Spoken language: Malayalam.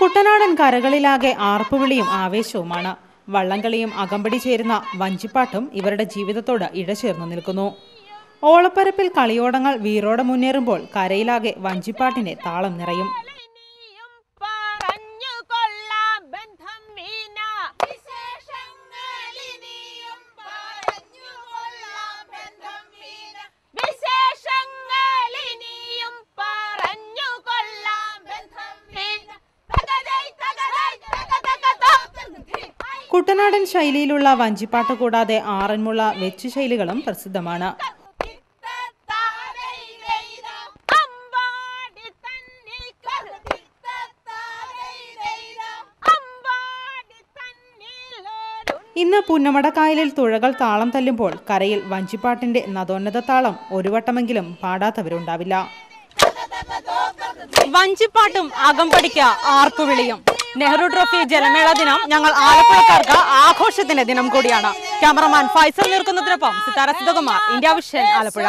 കുട്ടനാടൻ കരകളിലാകെ ആർപ്പുവിളിയും ആവേശവുമാണ്. വള്ളംകളിയും അകമ്പടി ചേരുന്ന വഞ്ചിപ്പാട്ടും ഇവരുടെ ജീവിതത്തോട് ഇഴചേർന്നു നിൽക്കുന്നു. ഓളപ്പരപ്പിൽ കളിയോടങ്ങൾ വീറോടെ മുന്നേറുമ്പോൾ കരയിലാകെ വഞ്ചിപ്പാട്ടിന്റെ താളം നിറയും. കുട്ടനാടൻ ശൈലിയിലുള്ള വഞ്ചിപ്പാട്ട് കൂടാതെ ആറന്മുള വെച്ചു ശൈലികളും പ്രസിദ്ധമാണ്. ഇന്ന് പുന്നമടക്കായലിൽ തുഴകൾ താളം തല്ലുമ്പോൾ കരയിൽ വഞ്ചിപ്പാട്ടിന്റെ നദോന്നത താളം ഒരു വട്ടമെങ്കിലും പാടാത്തവരുണ്ടാവില്ല. വഞ്ചിപ്പാട്ടും അകമ്പടിക്ക് ആർപ്പുവിളിയും നെഹ്റു ട്രോഫി ജലമേള ദിനം ഞങ്ങൾ ആലപ്പുഴക്കാർക്ക് ആഘോഷത്തിന്റെ ദിനം കൂടിയാണ്. ക്യാമറമാൻ ഫൈസൽ നിൽക്കുന്നതിനൊപ്പം സിത്താര സിദ്ധകുമാർ ഇന്ത്യ വിഷൻ ആലപ്പുഴ.